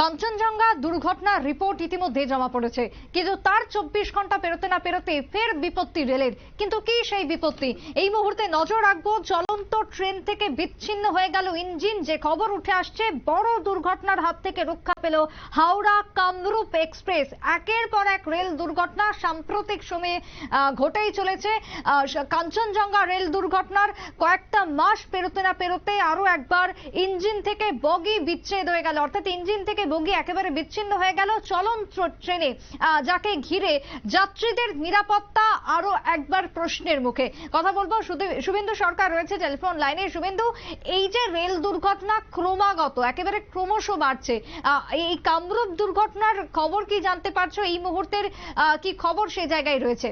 কাঞ্চনজঙ্ঘা দুর্ঘটনার রিপোর্ট ইতিমধ্যে জমা পড়েছে। কিন্তু তার চব্বিশ ঘণ্টা পেরোতে না পেরোতে ফের বিপত্তি রেলের। কিন্তু কি সেই বিপত্তি? এই মুহূর্তে নজর রাখব চলন্ত ট্রেন থেকে বিচ্ছিন্ন হয়ে গেল ইঞ্জিন। যে খবর উঠে আসছে, বড় দুর্ঘটনার হাত থেকে রক্ষা পেল হাওড়া কামরূপ এক্সপ্রেস। একের পর এক রেল দুর্ঘটনা সাম্প্রতিক সময়ে ঘটেই চলেছে। কাঞ্চনজঙ্ঘা রেল দুর্ঘটনার কয়েকটা মাস পেরোতে না পেরোতে আরও একবার ইঞ্জিন থেকে বগি বিচ্ছেদ হয়ে গেল। অর্থাৎ ইঞ্জিন থেকে বগি একেবারে বিচ্ছিন্ন হয়ে গেল চলন্ত ট্রেনে। যাকে ঘিরে যাত্রীদের নিরাপত্তা আরও একবার প্রশ্নের মুখে। কথা বলব শুভেন্দু সরকার রয়েছে টেলিফোন লাইনে। শুভেন্দু, এই যে রেল দুর্ঘটনা ক্রমাগত, একেবারে ক্রমশ বাড়ছে এই কামরূপ দুর্ঘটনার খবর কি জানতে পারছ? এই মুহূর্তের কি খবর সে জায়গায় রয়েছে?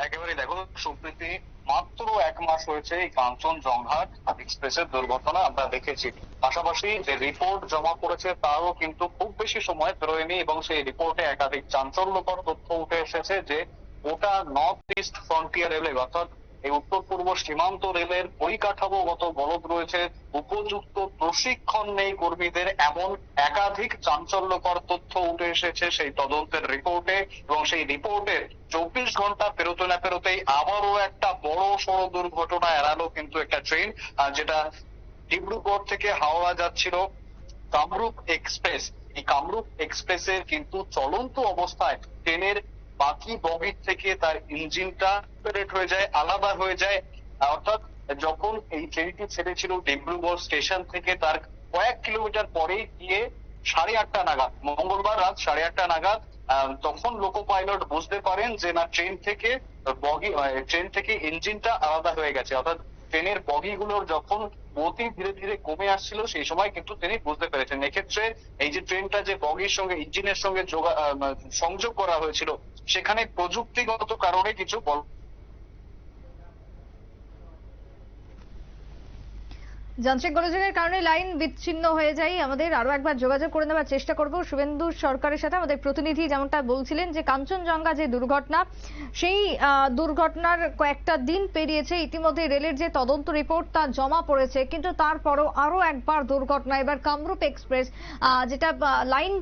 একেবারে দেখো সম্প্রতি মাত্র এক মাস হয়েছে এই কাঞ্চনজঙ্ঘা এক্সপ্রেসের দুর্ঘটনা, আমরা দেখেছি। পাশাপাশি যে রিপোর্ট জমা পড়েছে তারও কিন্তু খুব বেশি সময় পেরোয়নি এবং সেই রিপোর্টে একাধিক চাঞ্চল্যকর তথ্য উঠে এসেছে যে ওটা নর্থ ইস্ট ফ্রন্টিয়ার রেলওয়ে অর্থাৎ এই উত্তর পূর্ব সীমান্ত রেলের পরিকাঠামোগত বলদ রয়েছে। উপযুক্ত প্রশিক্ষণ নেই কর্মীদের, এমন একাধিক চাঞ্চল্যকর তথ্য উঠে এসেছে সেই তদন্তের রিপোর্টে। এবং সেই রিপোর্টের চব্বিশ ঘণ্টা পেরোতে না পেরোতেই আবারও একটা বড় সড় দুর্ঘটনা এড়ালো কিন্তু একটা ট্রেন যেটা ডিব্রুগড় থেকে হাওড়া যাচ্ছিল। কামরূপ এক্সপ্রেস, এই কামরূপ এক্সপ্রেসের কিন্তু চলন্ত অবস্থায় ট্রেনের বাকি বগির থেকে তার ইঞ্জিনটা সেপারেট হয়ে যায় আলাদা হয়ে যায়। অর্থাৎ যখন এই ট্রেনটি ছেড়েছিল ডিব্রুগড় স্টেশন থেকে তার কয়েক কিলোমিটার পরেই গিয়ে সাড়ে আটটা নাগাদ, মঙ্গলবার রাত সাড়ে আটটা নাগাদ তখন লোকো পাইলট বুঝতে পারেন যে না, ট্রেন থেকে বগি ট্রেন থেকে ইঞ্জিনটা আলাদা হয়ে গেছে। অর্থাৎ ট্রেনের বগিগুলোর যখন গতি ধীরে ধীরে কমে আসছিল, সেই সময় কিন্তু তিনি বুঝতে পেরেছেন। এক্ষেত্রে এই যে ট্রেনটা যে বগির সঙ্গে ইঞ্জিনের সঙ্গে সংযোগ করা হয়েছিল, সেখানে প্রযুক্তিগত কারণে কিছু যান্ত্রিক গোলযোগের কারণে লাইন বিচ্ছিন্ন হয়ে যায়। আমাদের আরও একবার যোগাযোগ করে নেওয়ার চেষ্টা করব শুভেন্দু সরকারের সাথে। আমাদের প্রতিনিধি যেমনটা বলছিলেন যে কাঞ্চনজঙ্ঘা যে দুর্ঘটনা, সেই দুর্ঘটনার কয়েকটা দিন পেরিয়েছে। ইতিমধ্যে রেলের যে তদন্ত রিপোর্ট, তা জমা পড়েছে। কিন্তু তারপরও আরও একবার দুর্ঘটনা। এবার কামরূপ এক্সপ্রেস যেটা লাইন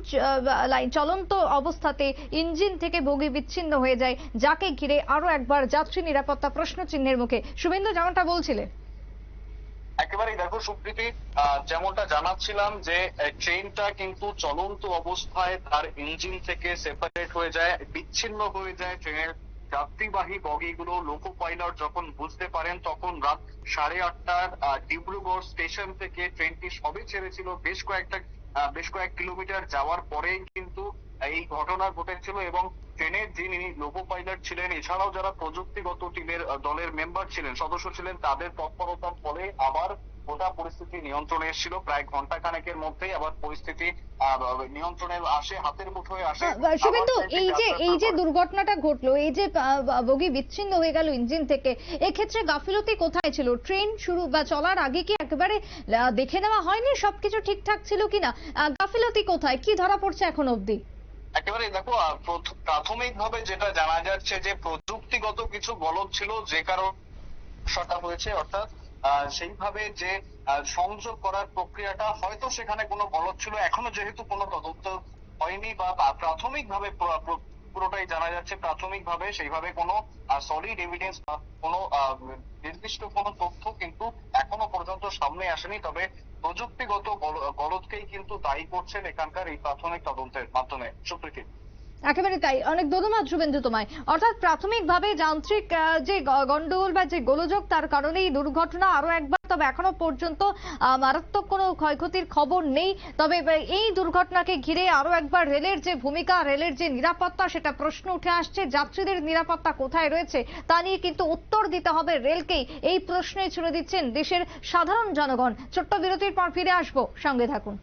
লাইন চলন্ত অবস্থাতে ইঞ্জিন থেকে বগি বিচ্ছিন্ন হয়ে যায়। যাকে ঘিরে আরও একবার যাত্রী নিরাপত্তা প্রশ্ন চিহ্নের মুখে। শুভেন্দু যেমনটা বলছিলে একেবারেই দেখো সুপ্রীতি যেমনটা জানাচ্ছিলাম যে ট্রেনটা কিন্তু চলন্ত অবস্থায় তার ইঞ্জিন থেকে সেপারেট হয়ে যায়, বিচ্ছিন্ন হয়ে যায় ট্রেনের যাত্রীবাহী বগিগুলো লোকো পাইলট যখন বুঝতে পারেন, তখন রাত সাড়ে আটটার ডিব্রুগড় স্টেশন থেকে ট্রেনটি সবে ছেড়েছিল। বেশ কয়েকটা বেশ কয়েক কিলোমিটার যাওয়ার পরেই কিন্তু এই ঘটনা ঘটেছিল এবং ট্রেনের যিনি লোকো পাইলট ছিলেন এছাড়াও যারা প্রযুক্তিগত টিমের দলের মেম্বার ছিলেন সদস্য ছিলেন তাদের তৎপরতার ফলে আবার গোটা পরিস্থিতি নিয়ন্ত্রণে এসেছিল। প্রায় ঘণ্টা খানেকের মধ্যেই আবার পরিস্থিতি নিয়ন্ত্রণে আসে হাতের মুঠোয় আসে। শুভেন্দু এই যে এই যে দুর্ঘটনাটা ঘটলো এই যে বগি বিচ্ছিন্ন হয়ে গেল ইঞ্জিন থেকে এক্ষেত্রে গাফিলতি কোথায় ছিল? ট্রেন শুরু বা চলার আগে কি একেবারে দেখে নেওয়া হয়নি সবকিছু ঠিকঠাক ছিল কিনা? গাফিলতি কোথায়? কি ধরা পড়ছে এখন অবধি? একেবারে দেখো প্রাথমিকভাবে যেটা জানা যাচ্ছে যে প্রযুক্তিগত কিছু গলদ ছিল যে কারণ সমস্যাটা হয়েছে, অর্থাৎ সেইভাবে যে সংযোগ করার প্রক্রিয়াটা হয়তো সেখানে কোনো গলদ ছিল, এখনও যেহেতু কোনো তদন্ত হয়নি বা প্রাথমিকভাবে পুরো- পুরো- পুরোটাই জানা যাচ্ছে, প্রাথমিকভাবে সেইভাবে কোনো সলিড এভিডেন্স বা কোনো নির্দিষ্ট কোনো তথ্য কিন্তু এখনও পর্যন্ত সামনে আসেনি। তবে প্রযুক্তিগত গল- গলদকেই কিন্তু দায়ী করছেন এখানকার এই প্রাথমিক তদন্তের মাধ্যমে। সুপ্রীতি। একেবারে তাই। অনেক ধন্যবাদ শুভেন্দু তোমায়। অর্থাৎ প্রাথমিকভাবে যান্ত্রিক যে গন্ডগোল বা যে গোলযোগ, তার কারণেই দুর্ঘটনা আরও একবার। তবে এখনও পর্যন্ত মারাত্মক কোনো ক্ষয়ক্ষতির খবর নেই। তবে এই দুর্ঘটনাকে ঘিরে আরও একবার রেলের যে ভূমিকা, রেলের যে নিরাপত্তা, সেটা প্রশ্ন উঠে আসছে। যাত্রীদের নিরাপত্তা কোথায় রয়েছে, তা নিয়ে কিন্তু উত্তর দিতে হবে রেলকেই। এই প্রশ্নই ছুড়ে দিচ্ছেন দেশের সাধারণ জনগণ। ছোট্ট বিরতির পর ফিরে আসব। সঙ্গে থাকুন।